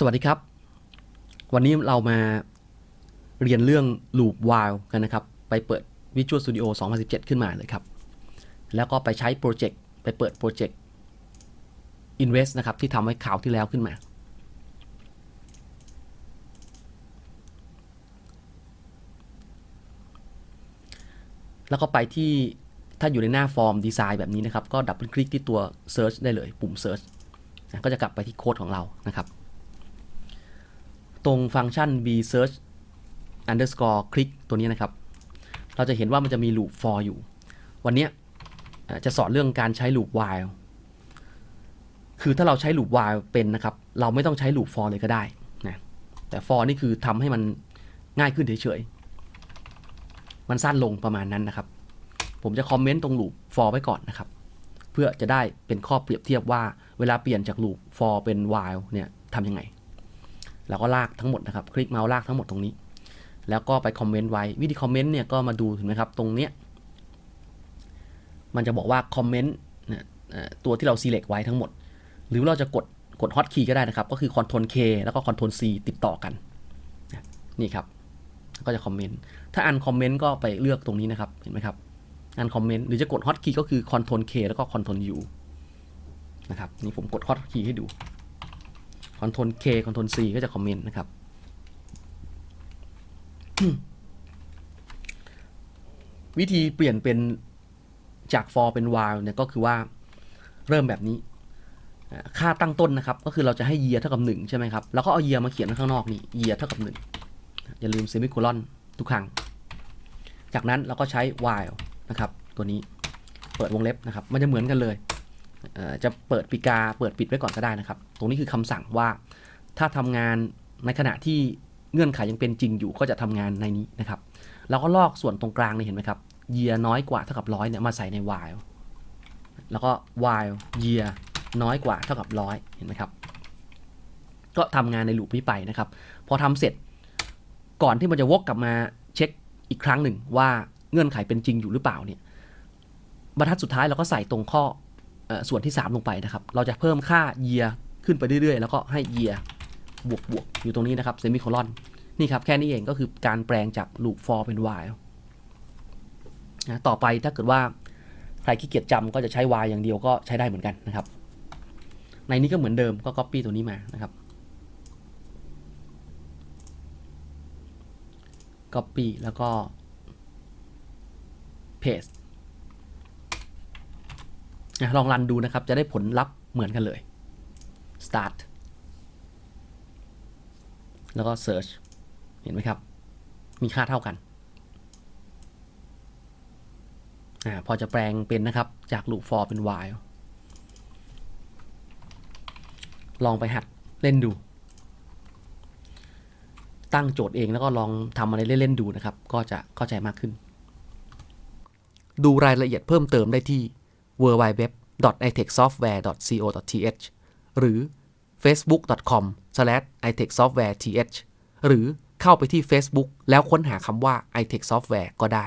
สวัสดีครับ วันนี้เรามาเรียนเรื่อง loop while กันนะครับ ไปเปิด Visual Studio 2017 ขึ้นมาเลยครับ แล้วก็ไปใช้โปรเจกต์ไปเปิดโปรเจกต์ Invest นะครับ ที่ทำไว้ข่าวที่แล้วขึ้นมา แล้วก็ไปที่ถ้าอยู่ในหน้าฟอร์มดีไซน์แบบนี้นะครับ ก็ดับเบิลคลิกที่ตัว Search ได้เลย ปุ่ม Search ก็จะกลับไปที่โค้ดของเรานะครับ ตรงฟังก์ชัน v search underscore click ตัวนี้นะครับ เราจะเห็นว่ามันจะมี loop for อยู่ วันนี้จะสอนเรื่องการใช้ loop while คือถ้าเราใช้ loop while เป็นนะครับ เราไม่ต้องใช้ loop for เลยก็ได้นะแต่ for นี่คือทำให้มันง่ายขึ้นเฉยๆ มันสั้นลงประมาณนั้นนะครับ ผมจะคอมเมนต์ตรง loop for ไว้ก่อนนะครับ เพื่อจะได้เป็นข้อเปรียบเทียบว่าเวลาเปลี่ยนจาก loop for เป็น while เนี่ยทำยังไง แล้วก็ลากทั้งหมดนะครับ คลิกเมาส์ลากทั้งหมดตรงนี้ แล้วก็ไปคอมเมนต์ไว้ วิธีคอมเมนต์เนี่ยก็มาดูเห็นไหมครับตรงเนี้ยมันจะบอกว่าคอมเมนต์เนี่ยตัวที่เรา select ไว้ทั้งหมด หรือเราจะกดกด hotkey ก็ได้นะครับ ก็คือ Ctrl K แล้วก็ Ctrl C ติดต่อกัน นี่ครับ ก็จะคอมเมนต์ ถ้าอันคอมเมนต์ก็ไปเลือกตรงนี้นะครับ เห็นไหมครับ อันคอมเมนต์ หรือจะกด hotkey ก็คือ Ctrl K แล้วก็ Ctrl U นะครับ นี่ผมกด hotkey ให้ดู Ctrl K Ctrl C ก็จะคอมเมนต์นะครับ วิธีเปลี่ยนเป็นจาก for เป็น while เนี่ยก็คือว่าเริ่มแบบนี้ ค่าตั้งต้นนะครับ ก็คือเราจะให้ year เท่ากับ1ใช่ไหมครับ แล้วก็เอา year มาเขียนข้างนอกนี่ year เท่ากับ1อย่าลืม semicolon ทุกครั้ง จากนั้นเราก็ใช้ while นะครับ ตัวนี้เปิดวงเล็บนะครับ มันจะเหมือนกันเลย จะเปิดปีกาเปิดปิดไว้ก่อนก็ได้นะครับ ตรงนี้คือคำสั่งว่าถ้าทำงานในขณะที่เงื่อนไขยังเป็นจริงอยู่ก็จะทำงานในนี้นะครับแล้วก็ลอกส่วนตรงกลางนี่เห็นไหมครับ year น้อยกว่าเท่ากับร้อยเนี่ยมาใส่ใน while แล้วก็ while year น้อยกว่าเท่ากับร้อยเห็นไหมครับ ก็ทำงานในลูปนี้ไปนะครับ พอทำเสร็จก่อนที่มันจะวกกลับมาเช็คอีกครั้งหนึ่งว่าเงื่อนไขเป็นจริงอยู่หรือเปล่าเนี่ยบรรทัดสุดท้ายเราก็ใส่ตรงข้อ ส่วนที่ 3 ลงไปนะครับ เราจะเพิ่มค่า year ขึ้นไปเรื่อยๆ แล้วก็ให้ year บวกบวกอยู่ตรงนี้นะครับ semicolon นี่ครับ แค่นี้เองก็คือการแปลงจาก loop for เป็น while นะต่อไปถ้าเกิดว่าใครขี้เกียจจำก็จะใช้ while อย่างเดียวก็ใช้ได้เหมือนกันนะครับ ในนี้ก็เหมือนเดิมก็ copy ตัวนี้มานะครับ copy แล้วก็ paste ลองรันดูนะครับ จะได้ผลลัพธ์เหมือนกันเลย start แล้วก็ search เห็นไหมครับ มีค่าเท่ากันอพอจะแปลงเป็นนะครับ จาก loop for เป็น while ลองไปหัดเล่นดู ตั้งโจทย์เองแล้วก็ลองทำอะไรเล่นๆดูนะครับ ก็จะเข้าใจมากขึ้น ดูรายละเอียดเพิ่มเติมได้ที่ www.itechsoftware.co.th หรือ facebook.com/itechsoftwareth หรือเข้าไปที่ Facebook แล้วค้นหาคำว่า itech software ก็ได้